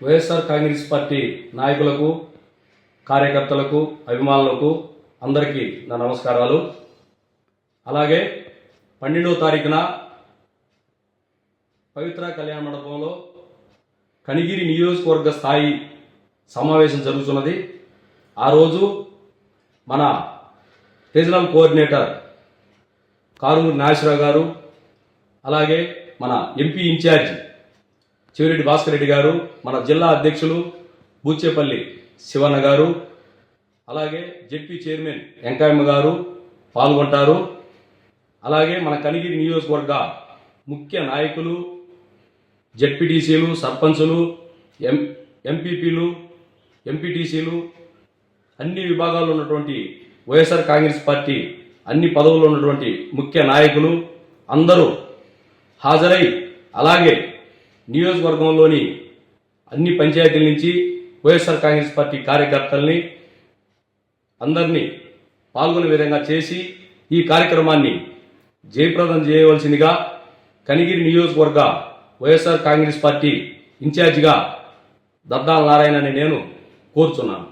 YSR Congress party నాయకులకు కార్యకర్తలకు అభిమానులకు అందరికీ నా నమస్కారాలు. అలాగే పన్నెండవ తారీఖున పవిత్ర కళ్యాణ మండపంలో కనిగిరి నియోజకవర్గ స్థాయి సమావేశం జరుగుతున్నది. ఆ రోజు మన రీజనల్ కోఆర్డినేటర్ కారుమూరి నాగేశ్వరరావు గారు అలాగే మన ఎంపీ ఇన్ఛార్జ్ చెవిరెడ్డి భాస్కర్ రెడ్డి గారు మన జిల్లా అధ్యక్షులు బూచేపల్లి శివన్న గారు అలాగే జెడ్పీ చైర్మన్ వెంకయ్యమ్మ గారు పాల్గొంటారు. అలాగే మన కనిగిరి నియోజకవర్గ ముఖ్య నాయకులు జెడ్పీటీసీలు సర్పంచులు ఎం ఎంపీపీలు ఎంపీటీసీలు అన్ని విభాగాల్లో ఉన్నటువంటి వైఎస్ఆర్ కాంగ్రెస్ పార్టీ అన్ని పదవుల్లో ఉన్నటువంటి ముఖ్య నాయకులు అందరూ హాజరై అలాగే నియోజకవర్గంలోని అన్ని పంచాయతీల నుంచి వైఎస్ఆర్ కాంగ్రెస్ పార్టీ కార్యకర్తల్ని అందరినీ పాల్గొనే విధంగా చేసి ఈ కార్యక్రమాన్ని జయప్రదం చేయవలసిందిగా కనిగిరి నియోజకవర్గ వైఎస్ఆర్ కాంగ్రెస్ పార్టీ ఇన్ఛార్జిగా దద్దాల నారాయణ అని నేను కోరుచున్నాను.